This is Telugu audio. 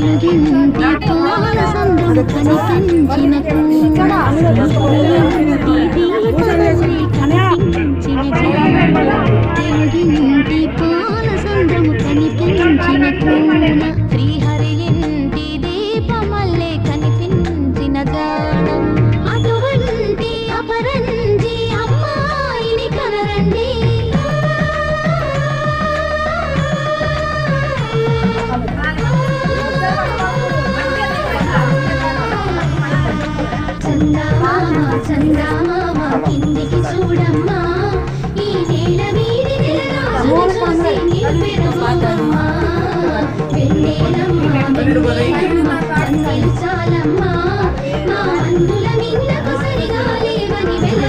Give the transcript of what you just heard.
తెలుగింటి పాల కనిపించిన తెలుగింటి పాల కనిపించిన కూన శ్రీహరి చందమామ కిందికి చూడమ్మా ఈ చాలమ్మా. మా అందుల